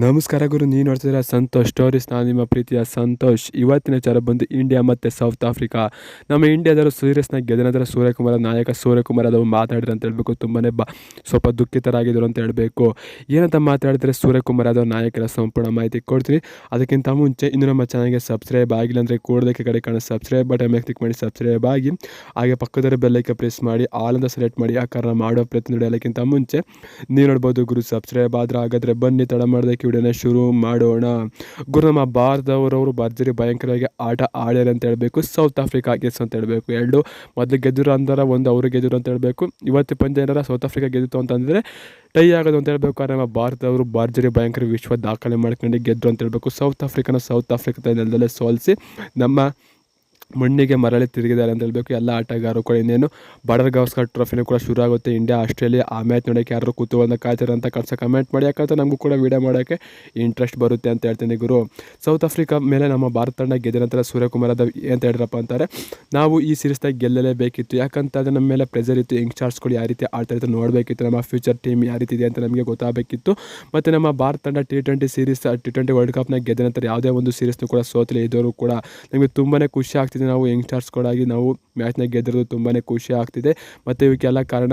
ನಮಸ್ಕಾರ ಗುರು ನೀವು ನೋಡ್ತಿದ್ದೀರಾ ಸಂತೋಷ್ ಸ್ಟೋರೀಸ್ ನಾನು ನಿಮ್ಮ ಪ್ರೀತಿಯ ಸಂತೋಷ್. ಇವತ್ತಿನ ವಿಚಾರ ಬಂದು ಇಂಡಿಯಾ ಮತ್ತು ಸೌತ್ ಆಫ್ರಿಕಾ ನಮ್ಮ ಇಂಡಿಯಾದವರು ಸೀರಿಯಸ್ನ ಗೆದ್ದ ಸೂರ್ಯಕುಮಾರ ನಾಯಕ ಸೂರ್ಯಕುಮಾರ್ ಅವರು ಮಾತಾಡಿದ್ರು ಅಂತ ಹೇಳಬೇಕು ತುಂಬಾ ಬ, ಸ್ವಲ್ಪ ದುಃಖಿತರಾಗಿದ್ದರು ಅಂತ ಹೇಳಬೇಕು. ಏನಂತ ಮಾತಾಡಿದರೆ ಸೂರ್ಯಕುಮಾರ್ ಯಾದವ್ ನಾಯಕರ ಸಂಪೂರ್ಣ ಮಾಹಿತಿ ಕೊಡ್ತೀನಿ. ಅದಕ್ಕಿಂತ ಮುಂಚೆ ಇನ್ನು ನಮ್ಮ ಚಾನಲ್ಗೆ ಸಬ್ಸ್ಕ್ರೈಬ್ ಆಗಿಲ್ಲ ಅಂದರೆ ಕೂಡದಕ್ಕೆ ಕಡೆ ಕಾಣೋ ಸಬ್ಸ್ಕ್ರೈಬ್ ಬಟನ್ ಮೇಲೆ ಕ್ಲಿಕ್ ಮಾಡಿ ಸಬ್ಸ್ಕ್ರೈಬ್ ಆಗಿ. ಹಾಗೆ ಪಕ್ಕದಲ್ಲಿ ಬೆಲ್ಲೈಕೆ ಪ್ರೆಸ್ ಮಾಡಿ ಆಲ್ ಅಂತ ಸೆಲೆಕ್ಟ್ ಮಾಡಿ, ಆ ಕಾರಣ ಮಾಡೋ ಪ್ರಯತ್ನ ಅದಕ್ಕಿಂತ ಮುಂಚೆ ನೀವು ನೋಡ್ಬೋದು ಗುರು ಸಬ್ಸ್ಕ್ರೈಬ್ ಆದರೆ ಹಾಗಾದರೆ ಬನ್ನಿ, ತಡ ಮಾಡೋದಕ್ಕೆ ವಿಡಿಯೋನ ಶುರು ಮಾಡೋಣ. ಗುರು ನಮ್ಮ ಭಾರತದವರವರು ಭರ್ಜರಿ ಭಯಂಕರವಾಗಿ ಆಟ ಆಡ್ಯಾರ ಅಂತ ಹೇಳಬೇಕು. ಸೌತ್ ಆಫ್ರಿಕಾ ಗೆಸ್ ಅಂತ ಹೇಳಬೇಕು. ಎರಡು, ಮೊದಲು ಗೆದ್ದರು ಅಂದಾರ ಒಂದು ಅವರು ಗೆದ್ದರು ಅಂತ ಹೇಳಬೇಕು. ಇವತ್ತು ಪಂದ್ಯ ಏನಾರ ಸೌತ್ ಆಫ್ರಿಕಾ ಗೆದ್ದಿತ್ತು ಅಂತಂದರೆ ಟೈ ಆಗೋದು ಅಂತ ಹೇಳಬೇಕು. ನಮ್ಮ ಭಾರತದವರು ಭರ್ಜರಿ ಭಯಂಕರ ವಿಶ್ವ ದಾಖಲೆ ಮಾಡ್ಕೊಂಡು ಗೆದ್ದರು ಅಂತ ಹೇಳಬೇಕು. ಸೌತ್ ಆಫ್ರಿಕಾನ ಸೌತ್ ಆಫ್ರಿಕಾದ ನೆಲದಲ್ಲೇ ಸೋಲಿಸಿ ನಮ್ಮ ಮಣ್ಣಿಗೆ ಮರಳಿ ತಿರುಗಿದ್ದಾರೆ ಅಂತ ಹೇಳಬೇಕು. ಎಲ್ಲ ಆಟಗಾರರು ಕೂಡ ಇನ್ನೇನು ಬಾರ್ಡರ್ ಗವಸ್ಕರ್ ಟ್ರೋಫಿನೂ ಕೂಡ ಶುರು ಆಗುತ್ತೆ. ಇಂಡಿಯಾ ಆಸ್ಟ್ರೇಲಿಯಾ ಆ ಮ್ಯಾಚ್ ನೋಡೋಕ್ಕೆ ಯಾರು ಕೂತುವಂತ ಕಾಯ್ತಾರೆ ಅಂತ ಕಳ್ಸ ಕಮೆಂಟ್ ಮಾಡಿ. ಯಾಕಂದ್ರೆ ನಮಗೂ ಕೂಡ ವೀಡಿಯೋ ಮಾಡೋಕ್ಕೆ ಇಂಟ್ರೆಸ್ಟ್ ಬರುತ್ತೆ ಅಂತ ಹೇಳ್ತೀನಿ ಗುರು. ಸೌತ್ ಆಫ್ರಿಕಾ ಮೇಲೆ ನಮ್ಮ ಭಾರತ ತಂಡ ಗೆದ್ದ ನಂತರ ಸೂರ್ಯಕುಮಾರ್ ಅದ ಅಂತ ಹೇಳಿದ್ರಪ್ಪ ಅಂತಾರೆ? ನಾವು ಈ ಸೀರೀಸ್ದಾಗ ಗೆಲ್ಲಲೇಬೇಕಿತ್ತು. ಯಾಕಂತಂದರೆ ನಮ್ಮ ಮೇಲೆ ಪ್ರೆಸರ್ ಇತ್ತು. ಯಂಗ್ಸ್ಟಾರ್ಸ್ಗಳು ಯಾವ ರೀತಿ ಆಡ್ತಾ ಇರ್ತಾರೆ ನೋಡಬೇಕಿತ್ತು. ನಮ್ಮ ಫ್ಯೂಚರ್ ಟೀಮ್ ಯಾವ ರೀತಿ ಇದೆ ಅಂತ ನಮಗೆ ಗೊತ್ತಾಗಬೇಕಿತ್ತು. ಮತ್ತು ನಮ್ಮ ಭಾರತ ತಂಡ T twenty series T twenty world ಕಪ್ನಾಗ ಗೆದ್ದ ನಂತರ ಯಾವುದೇ ಒಂದು ಸೀರೀಸ್ನೂ ಕೂಡ ಸೋತಲೇ ಇದ್ದವರು ಕೂಡ ನಮಗೆ ತುಂಬಾ ಖುಷಿ ಆಗ್ತಿದೆ. ನಾವು ಯಂಗ್ಸ್ಟರ್ಸ್ಗಳಾಗಿ ನಾವು ಮ್ಯಾಚ್ನ ಗೆದ್ದಿರೋದು ತುಂಬಾ ಖುಷಿ ಆಗ್ತಿದೆ. ಮತ್ತು ಇವಕ್ಕೆಲ್ಲ ಕಾರಣ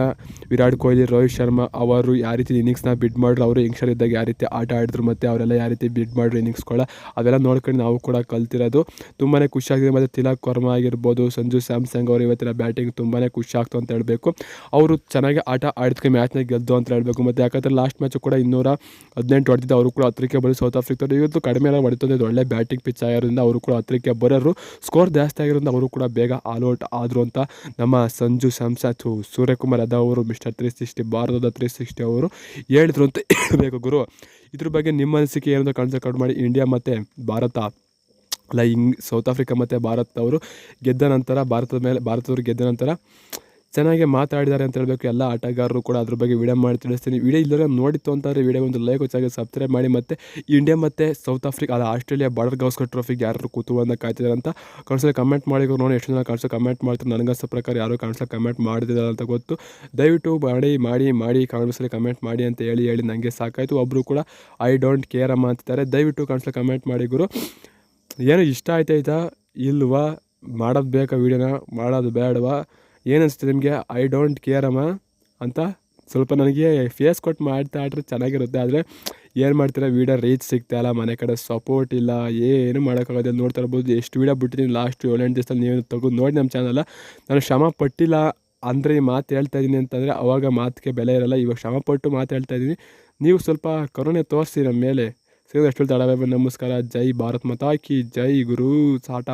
ವಿರಾಟ್ ಕೊಹ್ಲಿ, ರೋಹಿತ್ ಶರ್ಮಾ ಅವರು ಯಾವ ರೀತಿ ಇನ್ನಿಂಗ್ಸ್ನ ಬಿಡ್ ಮಾಡ್ರು ಅವರು ಯಂಗ್ಸ್ಟರ್ ಇದ್ದಾಗ ಯಾವ ರೀತಿ ಆಟ ಆಡಿದ್ರು, ಮತ್ತು ಅವರೆಲ್ಲ ಯಾವ ರೀತಿ ಬಿಡ್ ಮಾಡ್ರು ಇನ್ನಿಂಗ್ಸ್ಗಳ ಅವೆಲ್ಲ ನೋಡ್ಕೊಂಡು ನಾವು ಕೂಡ ಕಲ್ತಿರೋದು ತುಂಬಾ ಖುಷಿ ಆಗಿದೆ ಮತ್ತು ತಿಲಕ್ ವರ್ಮಾ ಆಗಿರ್ಬೋದು, ಸಂಜು ಸ್ಯಾಮ್ಸಂಗ್ ಅವರು ಇವತ್ತಿನ ಬ್ಯಾಟಿಂಗ್ ತುಂಬಾ ಖುಷಿ ಆಗ್ತು ಅಂತ ಹೇಳಬೇಕು. ಅವರು ಚೆನ್ನಾಗಿ ಆಟ ಆಡಿದ್ಕೆ ಮ್ಯಾಚ್ನ ಗೆದ್ದು ಅಂತ ಹೇಳಬೇಕು. ಮತ್ತು ಯಾಕಂದರೆ ಲಾಸ್ಟ್ ಮ್ಯಾಚು ಕೂಡ ಇನ್ನೂರ ಹದಿನೆಂಟು ಹೊಡೆದಿದ್ದು ಅವರು ಕೂಡ ಹತ್ತಿರಕ್ಕೆ ಬರೀ ಸೌತ್ ಆಫ್ರಿಕಾ ಇವತ್ತು ಕಡಿಮೆ ಎಲ್ಲ ಹೊಡಿತದೆ ಒಳ್ಳೆ ಬ್ಯಾಟಿಂಗ್ ಪಿಚ್ ಆಗಿರೋದ್ರಿಂದ ಅವರು ಕೂಡ ಹತ್ತಿರಕ್ಕೆ ಬರೋರು. ಸ್ಕೋರ್ ಜಾಸ್ತಿ ಆಗಿರೋದ್ರಿಂದ ಅವರು ಕೂಡ ಬೇಗ ಆಲ್ ಔಟ್ ಆದರು ಅಂತ ನಮ್ಮ ಸಂಜು ಸಂಸತ್ ಸೂರ್ಯಕುಮಾರ್ ಅದ ಅವರು ಮಿಸ್ಟರ್ ತ್ರೀ ಸಿಕ್ಸ್ಟಿ ಭಾರತದ ತ್ರೀ ಸಿಕ್ಸ್ಟಿ ಅವರು ಹೇಳಿದ್ರು ಅಂತ ಹೇಳಬೇಕು ಗುರು. ಇದ್ರ ಬಗ್ಗೆ ನಿಮ್ಮ ಅನಿಸಿಕೆ ಏನಂತ ಕಾಣಿಸೋ ಕಡ್ ಮಾಡಿ. ಇಂಡಿಯಾ ಮತ್ತು ಭಾರತ ಅಲ್ಲ ಸೌತ್ ಆಫ್ರಿಕಾ ಮತ್ತು ಭಾರತದವರು ಗೆದ್ದ ನಂತರ, ಭಾರತದ ಮೇಲೆ, ಭಾರತದವರು ಗೆದ್ದ ನಂತರ ಚೆನ್ನಾಗಿ ಮಾತಾಡಿದ್ದಾರೆ ಅಂತ ಹೇಳಬೇಕು. ಎಲ್ಲ ಆಟಗಾರರು ಕೂಡ ಅದ್ರ ಬಗ್ಗೆ ವಿಡಿಯೋ ಮಾಡಿ ತಿಳಿಸ್ತೀನಿ. ವಿಡಿಯೋ ಇಲ್ಲದ್ರೆ ನೋಡಿತ್ತು ಅಂತಂದರೆ ವಿಡಿಯೋ ಒಂದು ಲೈಕ್ ಹೆಚ್ಚಾಗಿ ಸಬ್ಸ್ಕ್ರೈಬ್ ಮಾಡಿ ಮತ್ತು ಇಂಡಿಯಾ ಮತ್ತು ಸೌತ್ ಆಫ್ರಿಕಾ ಅಲ್ಲ ಆಸ್ಟ್ರೇಲಿಯಾ ಬಾರ್ಡರ್ ಗೌಸ್ಕರ್ ಟ್ರೋಫಿಗೆ ಯಾರು ಅಂತ ಕಾಯ್ತಿದ್ದಾರೆ ಅಂತ ಕಾಣಿಸೋ ಕಮೆಂಟ್ ಮಾಡಿ ನೋಡಿ ಎಷ್ಟು ಜನ ಕಾಣಿಸೋ ಕಮೆಂಟ್ ಮಾಡ್ತಾರೆ. ನನಗನ್ಸೋ ಪ್ರಕಾರ ಯಾರು ಕಾಣಿಸೋ ಕಮೆಂಟ್ ಮಾಡಿದ್ದಾರೆ ಅಂತ ಗೊತ್ತು. ದಯವಿಟ್ಟು ಮಾಡಿ ಮಾಡಿ ಮಾಡಿ ಕಾಣಿಸಲಿ ಕಮೆಂಟ್ ಮಾಡಿ ಅಂತ ಹೇಳಿ ಹೇಳಿ ನನಗೆ ಸಾಕಾಯಿತು. ಒಬ್ಬರು ಕೂಡ ಐ ಡೋಂಟ್ ಕೇರ್ ಅಮ್ಮ ಅಂತಿದ್ದಾರೆ. ದಯವಿಟ್ಟು ಕಾಣಿಸೋ ಕಮೆಂಟ್ ಮಾಡಿ ಗುರು. ಏನು ಇಷ್ಟ ಆಯ್ತಾಯ್ತಾ ಇಲ್ವಾ? ಮಾಡೋದು ಬೇಕಾ ವೀಡಿಯೋನ ಮಾಡೋದು ಬೇಡವಾ? ಏನು ನಿಮಗೆ? ಐ ಡೋಂಟ್ ಕೇರ್ ಅಮ್ಮ ಅಂತ ಸ್ವಲ್ಪ ನನಗೆ ಫೇಸ್ ಕೊಟ್ಟು ಮಾಡ್ತಾ ಆಡ್ರೆ ಚೆನ್ನಾಗಿರುತ್ತೆ. ಆದರೆ ಏನು ಮಾಡ್ತೀರಾ? ವೀಡಿಯೋ ರೀಚ್ ಸಿಗ್ತಾ ಇಲ್ಲ, ಮನೆ ಕಡೆ ಸಪೋರ್ಟ್ ಇಲ್ಲ, ಏನು ಮಾಡೋಕ್ಕಾಗೋದಿಲ್ಲ. ನೋಡ್ತಾ ಇರ್ಬೋದು, ಎಷ್ಟು ವೀಡಿಯೋ ಬಿಟ್ಟಿದ್ದೀನಿ ಲಾಸ್ಟ್ ಏಳೆಂಟು ದಿವಸದಲ್ಲಿ ನೀವು ತಗೊಂಡು ನೋಡಿ ನಮ್ಮ ಚಾನಲ್ಲ ನಾನು ಶ್ರಮ ಪಟ್ಟಿಲ್ಲ ಅಂದರೆ ಈ ಮಾತು ಹೇಳ್ತಾ ಇದ್ದೀನಿ ಅಂತಂದರೆ ಅವಾಗ ಮಾತಿಗೆ ಬೆಲೆ ಇರಲ್ಲ, ಇವಾಗ ಶ್ರಮಪಟ್ಟು ಮಾತು ಹೇಳ್ತಾ ಇದ್ದೀನಿ ನೀವು ಸ್ವಲ್ಪ ಕರೋನೆ ತೋರಿಸಿ ನಮ್ಮ ಮೇಲೆ. ಸಿಗೋದು ಅಷ್ಟು ತಡವೇ ನಮಸ್ಕಾರ, ಜೈ ಭಾರತ್ ಮಾತಾ ಕಿ, ಜೈ ಗುರು ಸಾಟ.